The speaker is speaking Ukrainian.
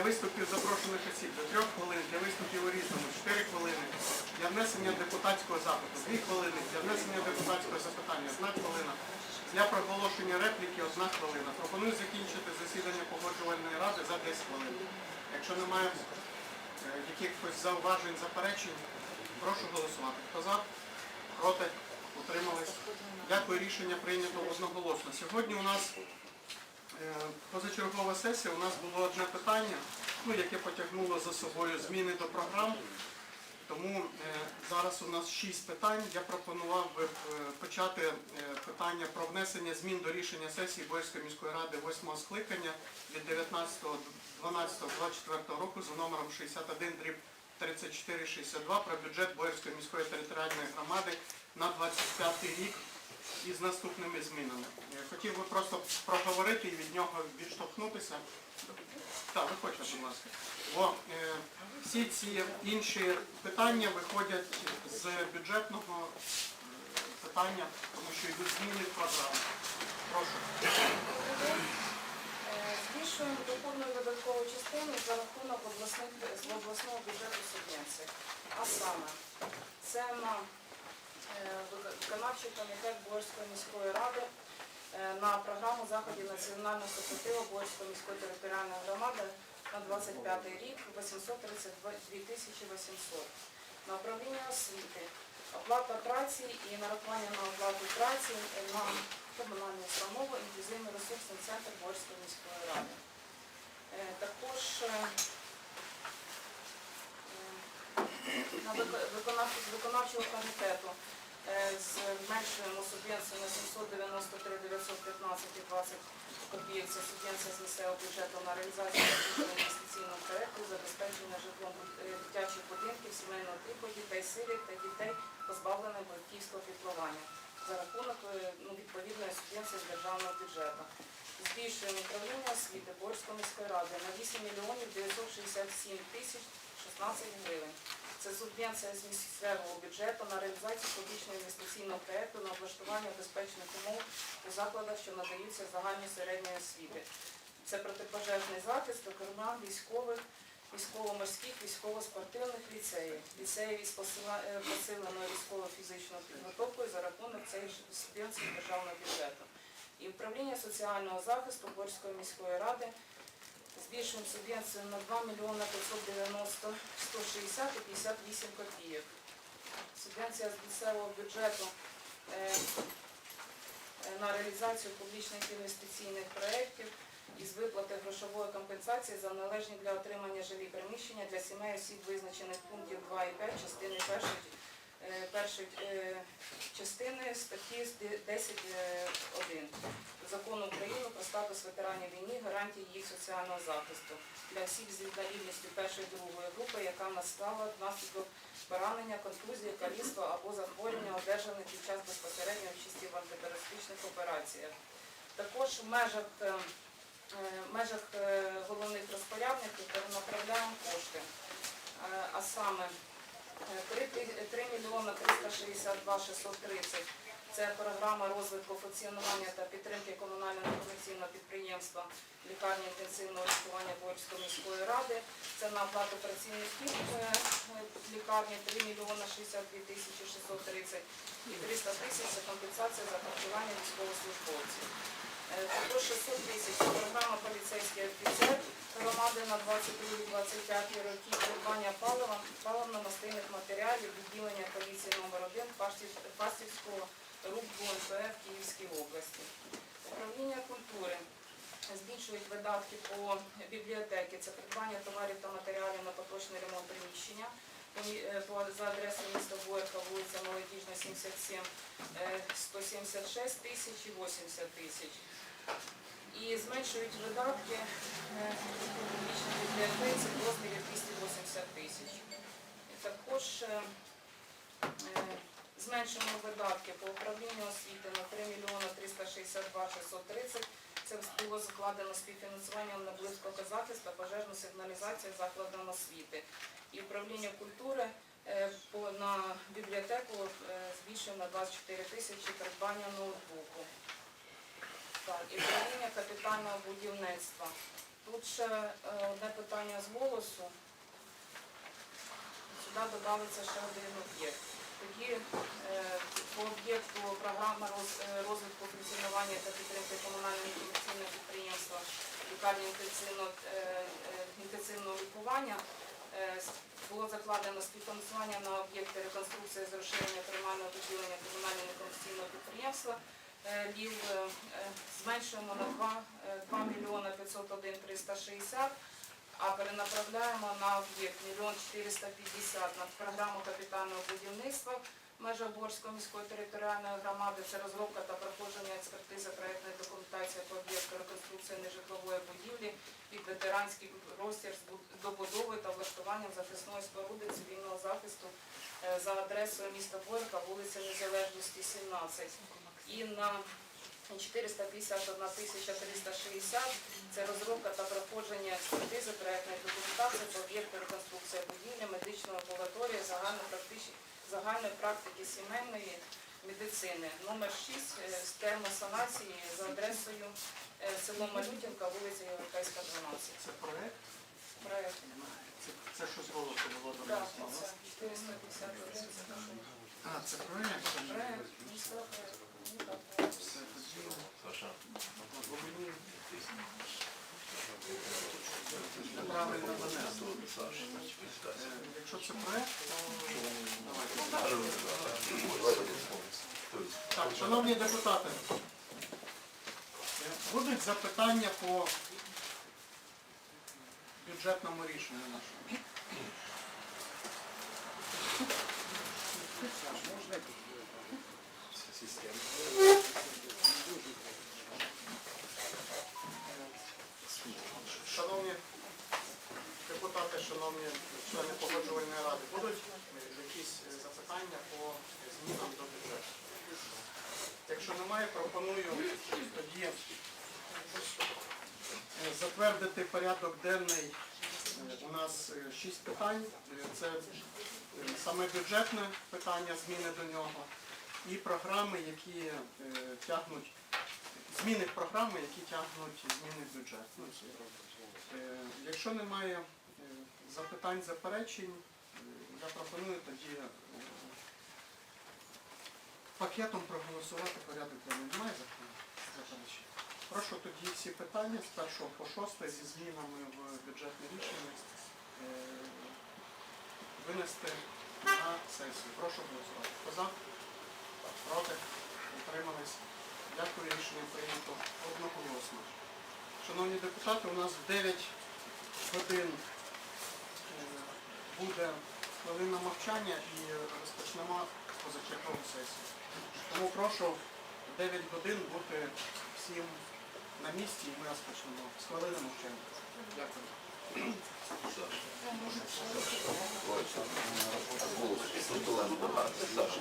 Для виступів запрошених осіб до 3 хвилин, для виступів у різному 4 хвилини, для внесення депутатського запиту 2 хвилини, для внесення депутатського запитання 1 хвилина, для проголошення репліки 1 хвилина. Пропоную закінчити засідання погоджувальної ради за 10 хвилин. Якщо немає е, якихось зауважень, заперечень, прошу голосувати. Хто за? Проти? Утримались? Дякую, рішення прийнято одноголосно. Сьогодні у нас позачергова сесія. У нас було одне питання, ну, яке потягнуло за собою зміни до програм. Тому е, зараз у нас шість питань. Я пропонував би е, почати е, питання про внесення змін до рішення сесії Боярської міської ради 8 скликання від 19.12.24 року за номером 61 дріб 3462 про бюджет Боярської міської територіальної громади на 25 рік із наступними змінами. Е, Хотів би просто проговорити і від нього відштовхнутися. Так, виходьте, будь ласка. Бо е, всі ці інші питання виходять з бюджетного е, питання, тому що йдуть зміни в програму. Прошу. Е, Збільшуємо доходну видаткову частину за рахунок обласних обласного бюджету субвенцій. А саме, це на виконавчий комітет Борської міської ради е, на програму заходів національного супротиву Борської міської територіальної громади на 25 рік 832 тисячі 800. На управління освіти, оплата праці і нарахування на оплату праці на комунальну установу інклюзивний ресурсний центр Борської міської ради. Е, Також е, е, на виконавчого комітету е, зменшуємо субвенцію на 793 915 і 20 копійок. Це субвенція з місцевого бюджету на реалізацію інвестиційного проекту забезпечення житлом е, дитячих будинків сімейного типу дітей сиріт та дітей позбавлених батьківського піклування за рахунок е, ну, відповідної субвенції з державного бюджету. Збільшуємо управління освіти Борської міської ради на 8 мільйонів 967 тисяч 16 гривень. Це субвенція з місцевого бюджету на реалізацію публічного інвестиційного проєкту на облаштування безпечних умов у закладах, що надаються загальної середньої освіти. Це протипожежний захист, зокрема військових, військово-морських, військово-спортивних ліцеїв, ліцеїв із е, посиленою військово-фізичною підготовкою за рахунок цієї субвенції державного бюджету. І управління соціального захисту Борської міської ради збільшуємо субвенцію на 2 мільйона 590 160 і 58 копійок. Субвенція з місцевого бюджету е, е, на реалізацію публічних інвестиційних проєктів із виплати грошової компенсації за належні для отримання жилі приміщення для сімей осіб, визначених пунктів 2 і 5 частини 1, 1 е, статті 10.1 е, закону України про статус ветеранів війни, гарантії їх соціального захисту для осіб з інвалідністю першої другої групи, яка настала внаслідок поранення, контузії, каліцтва або захворювання, одержаних під час безпосередньо участі в антитерористичних операціях. Також в межах е, е, в межах головних розпорядників направляємо кошти, а саме 3, 3 мільйона 362 630 це програма розвитку функціонування та підтримки комунального некомерційного підприємства лікарні інтенсивного лікування Борської міської ради. Це на оплату працівників е, лікарні 3 мільйона 62 тисячі 630 і 300 тисяч це компенсація за харчування військовослужбовців. Е, Також 600 тисяч програма поліцейський офіцер громади на 22-25 роки придбання палива, паливно-мастильних матеріалів, відділення поліції номер 1 Фастівського РУП ГУНПФ в Київській області. Управління культури збільшують видатки по бібліотеки. Це придбання товарів та матеріалів на поточний ремонт приміщення. Е, За адресою міста Боярка, вулиця Молодіжна, 77, е, 176 тисяч і 80 тисяч. І зменшують видатки е, публічній бібліотеці в розмірі 280 тисяч. Також е, е, зменшимо видатки по управлінню освіти на 3 мільйони 362 630. Це було закладено співфінансування на близькозахист та пожежну сигналізацію закладам освіти. І управління культури е, на бібліотеку е, збільшуємо на 24 тисячі придбання ноутбуку. Так, і управління капітального будівництва. Тут ще е, одне питання з голосу. Сюди додається ще один об'єкт. Тоді е, по об'єкту програма роз- е, розвитку функціонування та підтримки комунального інформаційного підприємства лікарні інтенсивного, лікування було закладено співфінансування на об'єкти реконструкції з розширення приймального відділення комунального інформаційного підприємства е, ЛІВ е, е, зменшуємо на 2, е, 2 мільйона 501 360, а перенаправляємо на об'єкт 1 450 на програму капітального будівництва в межах Борської міської територіальної громади. Це розробка та проходження експертизи проєктної документації по об'єкту реконструкції нежитлової будівлі під ветеранський буд- добудови та влаштуванням захисної споруди цивільного захисту е, за адресою міста Борка, вулиця Незалежності, 17. І на 451 360 це розробка та проходження експертизи проєктної документації по об'єкту реконструкція будівлі медичної лабораторії загальної практики сімейної медицини. Номер 6 з термосанації за адресою е, село Малютівка, вулиця Європейська, 12. Це проект? Проект. Це, це що з голосу було до Так, це 451. А, це проект. Проект. Міський проект. Ну, так, проект. Все, тоді, Саша. неправильно донесли. Е, Якщо це проект, то. Так, шановні депутати, будуть запитання по бюджетному рішенню нашому. Шановні депутати, шановні члени погоджувальної ради, будуть е, якісь е, запитання по змінам до бюджету? Якщо немає, пропоную тоді е, затвердити порядок денний. Е, У нас е, шість питань. Це саме бюджетне питання, зміни до нього, і програми, які тягнуть зміни програми, які тягнуть зміни в бюджет. Якщо немає запитань, заперечень, я пропоную тоді пакетом проголосувати порядок денний. Немає запитань? заперечень? Прошу тоді всі питання з 1 по 6 зі змінами в бюджетне рішення е, винести на сесію. Прошу голосувати. Хто за? Проти? Утримались? Дякую, рішення прийнято одноголосно. Шановні депутати, у нас в 9 годин е, буде хвилина мовчання і розпочнемо позачергову сесію. Тому прошу в 9 годин бути всім на місці і ми розпочнемо з хвилини мовчання. Дякую. Саша.